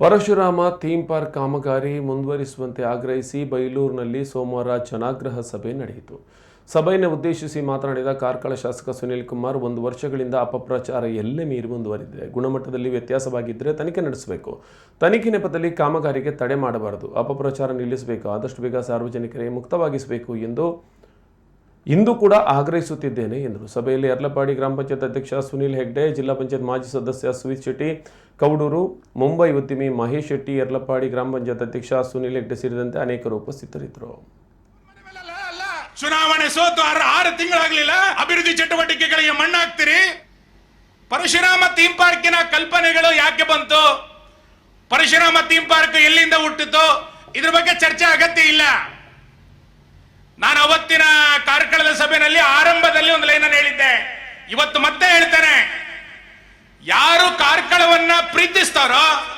Parashurama theme park ಕಾಮಗಾರಿ ಮುಂದುವರಿಸುವಂತೆ ಆಗ್ರಹಿಸಿ ಬೈಲೂರಿನಲ್ಲಿ ಸೋಮವಾರ ಜನಾಗ್ರಹ ಸಭೆ ನಡೆಯಿತು. ಸಭೆಯನ್ನು ಉದ್ದೇಶಿಸಿ ಮಾತನಾಡಿದ ಕಾರ್ಕಳ ಶಾಸಕ ಸುನೀಲ್ ಕುಮಾರ್, ಒಂದು ವರ್ಷಗಳಿಂದ ಅಪಪ್ರಚಾರ ಎಲ್ಲೇ ಮೀರಿ ಮುಂದುವರಿದಿದೆ. ಗುಣಮಟ್ಟದಲ್ಲಿ ವ್ಯತ್ಯಾಸವಾಗಿದ್ದರೆ ತನಿಖೆ ನಡೆಸಬೇಕು. ತನಿಖೆ ನೆಪದಲ್ಲಿ ಕಾಮಗಾರಿಗೆ ತಡೆ ಮಾಡಬಾರದು. ಅಪಪ್ರಚಾರ ನಿಲ್ಲಿಸಬೇಕು. ಆದಷ್ಟು ಬೇಗ ಸಾರ್ವಜನಿಕರಿಗೆ ಮುಕ್ತವಾಗಿಸಬೇಕು ಎಂದು ಇಂದು ಕೂಡ ಆಗ್ರಹಿಸುತ್ತಿದ್ದೇನೆ ಎಂದರು. ಸಭೆಯಲ್ಲಿ ಅರ್ಲಪಾಡಿ ಗ್ರಾಮ ಪಂಚಾಯತ್ ಅಧ್ಯಕ್ಷ ಸುನೀಲ್ ಹೆಗ್ಡೆ, ಜಿಲ್ಲಾ ಪಂಚಾಯತ್ ಮಾಜಿ ಸದಸ್ಯ ಸುವೀತ್ ಶೆಟ್ಟಿ, ಕೌಡೂರು, ಮುಂಬೈ ಉದ್ಯಮಿ ಮಹೇಶ್ ಶೆಟ್ಟಿ ಯರ್ಲಪಾಡಿ ಗ್ರಾಮ ಪಂಚಾಯತ್ ಅಧ್ಯಕ್ಷ ಸುನೀಲ್ ಹೆಗ್ಡೆ ಸೇರಿದಂತೆ ಅನೇಕರು ಉಪಸ್ಥಿತರಿದ್ದರು. ಚುನಾವಣೆ ಸೋತು ಆರು ತಿಂಗಳಾಗ್ಲಿಲ್ಲ. ಅಭಿವೃದ್ಧಿ ಚಟುವಟಿಕೆಗಳಿಗೆ ಮಣ್ಣಾಕ್ತಿರಿ ಪರಶುರಾಮ ಥೀಮ್ ಪಾರ್ಕಿನ ಕಲ್ಪನೆಗಳು ಯಾಕೆ ಬಂತು? ಪರಶುರಾಮ ಥೀಮ್ ಪಾರ್ಕ್ ಎಲ್ಲಿಂದ ಹುಟ್ಟಿತು? ಇದ್ರ ಬಗ್ಗೆ ಚರ್ಚೆ ಅಗತ್ಯ ಇಲ್ಲ. ನಾನು ಅವತ್ತಿನ ಕಾರ್ಕಳದ ಸಭೆಯಲ್ಲಿ ಆರಂಭದಲ್ಲಿ ಒಂದು ಲೈನ್ ಹೇಳಿದ್ದೆ. ಇವತ್ತು ಮತ್ತೆ ಹೇಳ್ತೇನೆ. ಯಾರು ಕಾರ್ಕಳವನ್ನ ಪ್ರೀತಿಸ್ತಾರೋ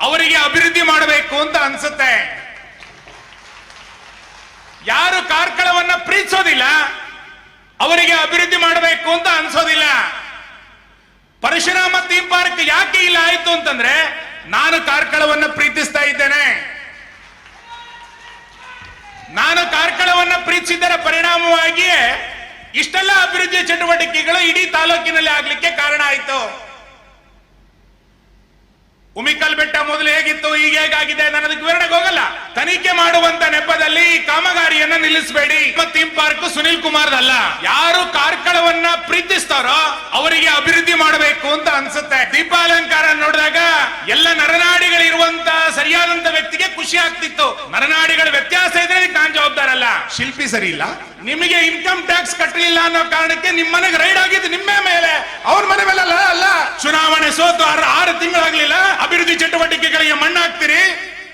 ಅವರಿಗೆ ಅಭಿವೃದ್ಧಿ ಮಾಡಬೇಕು ಅಂತ ಅನ್ಸುತ್ತೆ. ಯಾರು ಕಾರ್ಕಳವನ್ನ ಪ್ರೀತಿಸೋದಿಲ್ಲ, ಅವರಿಗೆ ಅಭಿವೃದ್ಧಿ ಮಾಡಬೇಕು ಅಂತ ಅನ್ಸೋದಿಲ್ಲ. ಪರಶುರಾಮ ಥೀಮ್ ಪಾರ್ಕ್ ಯಾಕೆ ಇಲ್ಲ ಆಯ್ತು ಅಂತಂದ್ರೆ, ನಾನು ಕಾರ್ಕಳವನ್ನ ಪ್ರೀತಿಸ್ತಾ ನಾನು ಕಾರ್ಕಳವನ್ನ ಪ್ರೀತಿಸಿದ್ದರ ಪರಿಣಾಮವಾಗಿಯೇ ಇಷ್ಟೆಲ್ಲ ಅಭಿವೃದ್ಧಿ ಚಟುವಟಿಕೆಗಳು ಇಡೀ ತಾಲೂಕಿನಲ್ಲಿ ಆಗ್ಲಿಕ್ಕೆ ಕಾರಣ ಆಯ್ತು. ಉಮಿಕಲ್ ಬೆಟ್ಟ ಮೊದಲು ಹೇಗಿತ್ತು, ಈಗ ಹೇಗಾಗಿದೆ ನಾನು ವಿವರಣೆಗೆ ಹೋಗಲ್ಲ. ತನಿಖೆ ಮಾಡುವಂತ ನೆಪದಲ್ಲಿ ಈ ಕಾಮಗಾರಿಯನ್ನ ನಿಲ್ಲಿಸಬೇಡಿ. ಥೀಮ್ ಪಾರ್ಕ್ ಸುನಿಲ್ ಕುಮಾರ್ದಲ್ಲ ಯಾರು ಕಾರ್ಕಳವನ್ನ ಪ್ರೀತಿಸ್ತಾರೋ ಅವರಿಗೆ ಅಭಿವೃದ್ಧಿ ಮಾಡಬೇಕು ಅಂತ ಅನ್ಸುತ್ತೆ. ದೀಪಾಲಂಕಾರ ನೋಡಿದಾಗ ಎಲ್ಲ ನರನಾಡಿಗಳಿರುವಂತ ಸರಿಯಾದಂತ ವ್ಯಕ್ತಿಗೆ ಖುಷಿ ಆಗ್ತಿತ್ತು. ನರನಾಡಿಗಳ ವ್ಯತ್ಯಾಸ ಇದ್ರೆ ನಾನ್ ಶಿಲ್ಪಿ ಸರಿ ಇಲ್ಲ. ನಿಮಗೆ ಇನ್ಕಮ್ ಟ್ಯಾಕ್ಸ್ ಕಟ್ಟಲಿಲ್ಲ ಅನ್ನೋ ಕಾರಣಕ್ಕೆ ನಿಮ್ ಮನೆಗೆ ರೈಡ್ ಆಗಿದ್ದು ನಿಮ್ಮೆ ಮೇಲೆ. ಅವ್ರ ಮನೆ ಮೇಲೆ ಅಲ್ಲ ಚುನಾವಣೆ ಸೋತು ಆರು ತಿಂಗಳಾಗ್ಲಿಲ್ಲ. ಅಭಿವೃದ್ಧಿ ಚಟುವಟಿಕೆಗಳಿಗೆ ಮಣ್ಣಾಗ್ತೀರಿ